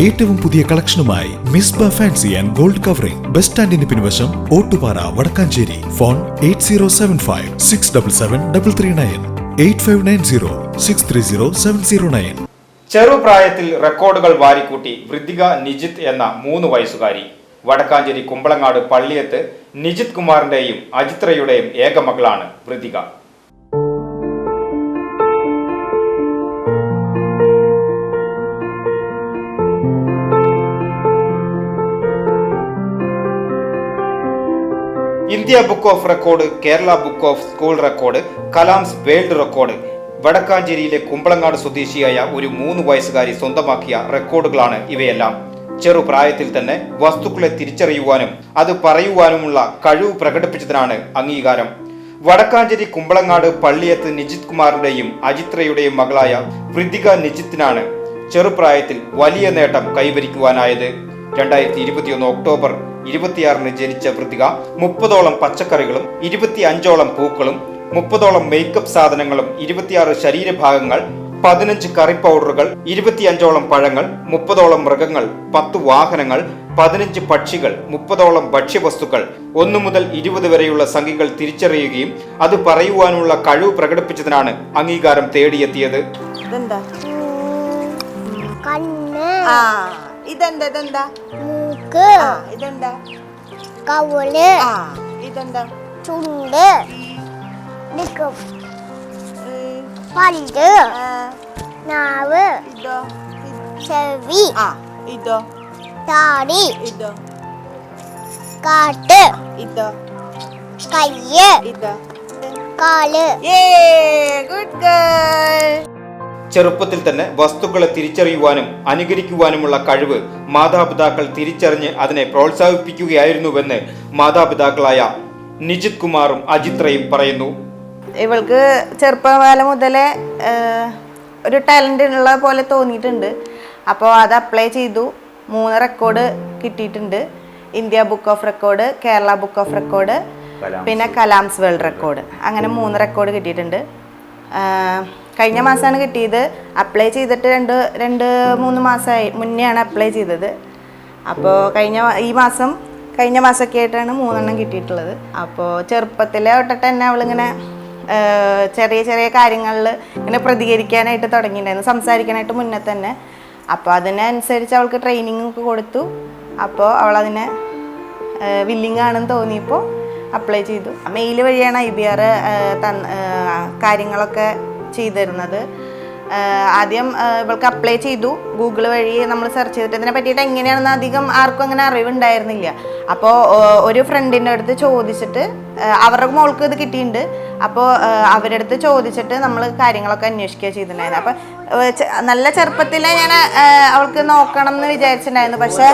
ഏറ്റവും പുതിയ കളക്ഷനുമായി Misba fancy and gold covering. Bus സ്റ്റാൻഡിന് പിൻവശം Ottupara Vadakkanchery. Phone eight zero seven five six double seven double three nine. Eight five nine zero six three zero seven zero nine. ചെറുപ്രായത്തിൽ റെക്കോർഡുകൾ വാരിക്കൂട്ടി വൃദ്ധിക നിജിത്ത് എന്ന മൂന്ന് വയസ്സുകാരി. വടക്കാഞ്ചേരി കുമ്പളങ്ങാട് പള്ളിയത്ത് നിജിത് കുമാറിന്റെയും അജിത്രയുടെയും ഏക മകളാണ് Vrithika. India book of record Kerala book of school record Kalam's world record വടക്കാഞ്ചേരിയിലെ Kumbalangad സ്വദേശിയായ ഒരു മൂന്ന് വയസ്സുകാരി സ്വന്തമാക്കിയ റെക്കോർഡുകളാണ് ഇവയെല്ലാം. ചെറുപ്രായത്തിൽ തന്നെ വസ്തുക്കളെ തിരിച്ചറിയുവാനും അത് പറയുവാനുമുള്ള കഴിവ് പ്രകടിപ്പിച്ചതിനാണ് അംഗീകാരം. വടക്കാഞ്ചേരി കുമ്പളങ്ങാട് പള്ളിയത്ത് നിജിത് കുമാറിന്റെയും അജിത്രയുടെയും മകളായ വൃതിക നിജിത്തിനാണ് ചെറുപ്രായത്തിൽ വലിയ നേട്ടം കൈവരിക്കുവാനായത്. രണ്ടായിരത്തി ഇരുപത്തിയൊന്ന് ഒക്ടോബർ ഇരുപത്തിയാറിന് ജനിച്ച വൃത്തിക മുപ്പതോളം പച്ചക്കറികളും ഇരുപത്തി അഞ്ചോളം പൂക്കളും മുപ്പതോളം മേക്കപ്പ് സാധനങ്ങളും ഇരുപത്തിയാറ് ശരീരഭാഗങ്ങൾ പതിനഞ്ച് കറി പൗഡറുകൾ ഇരുപത്തിയഞ്ചോളം പഴങ്ങൾ മുപ്പതോളം മൃഗങ്ങൾ പത്ത് വാഹനങ്ങൾ പതിനഞ്ച് പക്ഷികൾ മുപ്പതോളം ഭക്ഷ്യവസ്തുക്കൾ. ഒന്നു മുതൽ ഇരുപത് വരെയുള്ള സംഖ്യകൾ തിരിച്ചറിയുകയും അത് പറയുവാനുള്ള കഴിവ് പ്രകടിപ്പിച്ചതിനാണ് അംഗീകാരം തേടിയെത്തിയത്. ഇതെന്താ ഇതെന്താ? മൂക്ക്. ആ ഇതെന്താ? കവൾ ആ ഇതെന്താ? ചുണ്ട്. നിക്കും. പല്ല്. നാവ്. ഇതോ? ചെവി. ആ ഇതോ? താടി. ഇതോ? കാട്ട്. ഇതോ? കയ്യ്. ഇതോ? കാൽ. ഏ ഗുഡ് ഗേൾ. ചെറുപ്പത്തിൽ തന്നെ വസ്തുക്കളെ തിരിച്ചറിയുവാനും അനുകരിക്കുവാനുമുള്ള കഴിവ് മാതാപിതാക്കൾ തിരിച്ചറിഞ്ഞ് അതിനെ പ്രോത്സാഹിപ്പിക്കുകയായിരുന്നുവെന്ന് മാതാപിതാക്കളായ നിജിത് കുമാറും അജിത്രയും പറയുന്നു. ഇവൾക്ക് ചെറുപ്പകാലം മുതലേ ഒരു ടാലന്റ് ഉള്ള പോലെ തോന്നിയിട്ടുണ്ട്. അപ്പോൾ അത് അപ്ലൈ ചെയ്തു. മൂന്ന് റെക്കോർഡ് കിട്ടിയിട്ടുണ്ട്. India book of record Kerala book of record പിന്നെ കലാംസ് വേൾഡ് റെക്കോർഡ് അങ്ങനെ മൂന്ന് റെക്കോർഡ് കിട്ടിയിട്ടുണ്ട്. കഴിഞ്ഞ മാസമാണ് കിട്ടിയത്. അപ്ലൈ ചെയ്തിട്ട് രണ്ട് രണ്ട് മൂന്ന് മാസമായി മുന്നെയാണ് അപ്ലൈ ചെയ്തത്. അപ്പോൾ കഴിഞ്ഞ ഈ മാസം കഴിഞ്ഞ മാസമൊക്കെ ആയിട്ടാണ് മൂന്നെണ്ണം കിട്ടിയിട്ടുള്ളത്. അപ്പോൾ ചെറുപ്പത്തിലെ തൊട്ടിട്ട് തന്നെ അവളിങ്ങനെ ചെറിയ ചെറിയ കാര്യങ്ങളിൽ ഇങ്ങനെ പ്രതികരിക്കാനായിട്ട് തുടങ്ങിയിട്ടുണ്ടായിരുന്നു. സംസാരിക്കാനായിട്ട് മുന്നേ തന്നെ. അപ്പോൾ അതിനനുസരിച്ച് അവൾക്ക് ട്രെയിനിങ് ഒക്കെ കൊടുത്തു. അപ്പോൾ അവൾ അവളതിനെ വില്ലിങ് ആണെന്ന് തോന്നിയപ്പോൾ അപ്ലൈ ചെയ്തു. മെയിൽ വഴിയാണ് ഐ ബി ആർ കാര്യങ്ങളൊക്കെ ചെയ്തു തരുന്നത് ആദ്യം ഇവൾക്ക് അപ്ലൈ ചെയ്തു. ഗൂഗിൾ വഴി നമ്മൾ സെർച്ച് ചെയ്തിട്ട് ഇതിനെ പറ്റിയിട്ട് എങ്ങനെയാണെന്ന് അധികം ആർക്കും അങ്ങനെ അറിവുണ്ടായിരുന്നില്ല. അപ്പോൾ ഒരു ഫ്രണ്ടിന്റെ അടുത്ത് ചോദിച്ചിട്ട് അവരുടെ മോൾക്ക് ഇത് കിട്ടിയിട്ടുണ്ട്. അപ്പോൾ അവരുടെ അടുത്ത് ചോദിച്ചിട്ട് നമ്മൾ കാര്യങ്ങളൊക്കെ അന്വേഷിക്കുക ചെയ്തിട്ടുണ്ടായിരുന്നു. അപ്പോൾ നല്ല ചെറുപ്പത്തിലെ ഞാൻ അവൾക്ക് നോക്കണം എന്ന് വിചാരിച്ചിട്ടുണ്ടായിരുന്നു. പക്ഷേ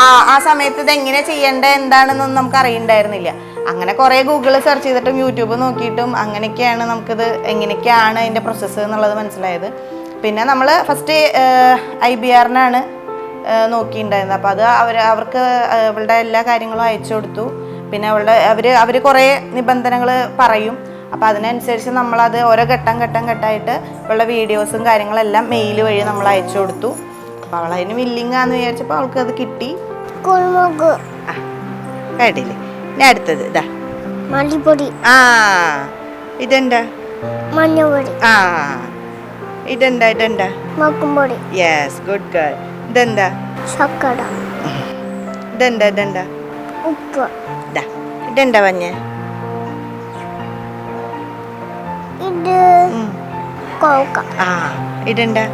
ആ ആ സമയത്ത് ഇത് എങ്ങനെ ചെയ്യേണ്ടത് എന്താണെന്നൊന്നും നമുക്ക് അറിയണ്ടായിരുന്നില്ല. അങ്ങനെ കുറേ ഗൂഗിൾ സെർച്ച് ചെയ്തിട്ടും യൂട്യൂബ് നോക്കിയിട്ടും അങ്ങനെയൊക്കെയാണ് നമുക്കിത് എങ്ങനെയൊക്കെയാണ് അതിന്റെ പ്രോസസ്സ് എന്നുള്ളത് മനസ്സിലായത്. പിന്നെ നമ്മൾ ഫസ്റ്റ് ഐ ബി ആറിനാണ് നോക്കിയിട്ടുണ്ടായിരുന്നത്. അപ്പോൾ അത് അവർ അവർക്ക് അവളുടെ എല്ലാ കാര്യങ്ങളും അയച്ചു കൊടുത്തു. പിന്നെ അവളുടെ അവർ അവർ കുറേ നിബന്ധനകൾ പറയും. അപ്പോൾ അതിനനുസരിച്ച് നമ്മളത് ഓരോ ഘട്ടം ഘട്ടം ഘട്ടമായിട്ട് ഉള്ള വീഡിയോസും കാര്യങ്ങളെല്ലാം മെയിൽ വഴി നമ്മൾ അയച്ചു കൊടുത്തു. അപ്പോൾ അവൾ അതിന് വില്ലിങ്ങാന്ന് വിചാരിച്ചപ്പോൾ അവൾക്ക് അത് കിട്ടി കേട്ടില്ലേ? ഇനി അടുത്തത് ഇതാ. മല്ലിപ്പൊടി. ആ ഇതെന്താ? മഞ്ഞപ്പൊടി ആ ഇതെന്താ ഇതെന്താ? മുക്കുംപൊടി. യെസ് ഗുഡ് ഗേൾ ഇതെന്താ? ശർക്കര. ഇതെന്താ ഇതെന്താ? ഉപ്പ്. ഇതാ ഇതെന്താ പഞ്ഞ ഇത് കോക്ക. ആ ഇതെന്താ?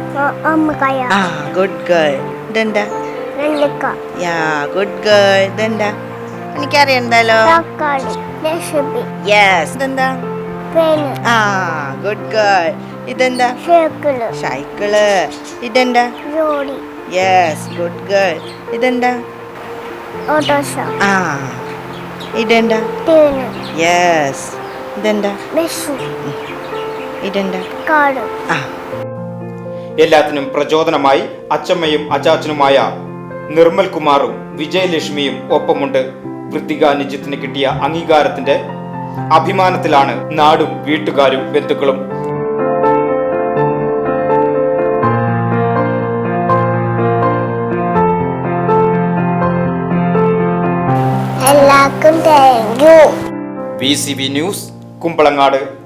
അമ്മക്കായ ആ ഗുഡ് ഗേൾ ഇതെന്താ? നെല്ലിക്ക യാ ഗുഡ് ഗേൾ ഇതെന്താ? എനിക്കറിയണ്ടല്ലോ? യെസ് ഇതെന്താ? ആ ഗുഡ് ഗേൾ ഇതെന്താ? സൈക്കിൾ ഇതെന്താ? യെസ് ഗുഡ് ഗേൾ ഇതെന്താ? ആ ഇതെന്താ? തേന്. യെസ് ഇതെന്താ? ഇതെന്താ? കാട്. ആ. എല്ലാത്തിനും പ്രചോദനമായി അച്ചമ്മയും അച്ചാച്ചനുമായ നിർമ്മൽ കുമാറും വിജയലക്ഷ്മിയും ഒപ്പമുണ്ട്. കൃത്തിക നിജിത്തിന് കിട്ടിയ അംഗീകാരത്തിന്റെ അഭിമാനത്തിലാണ് നാടും വീട്ടുകാരും ബന്ധുക്കളും. എല്ലാവർക്കും thank B C B news Kumbalangad.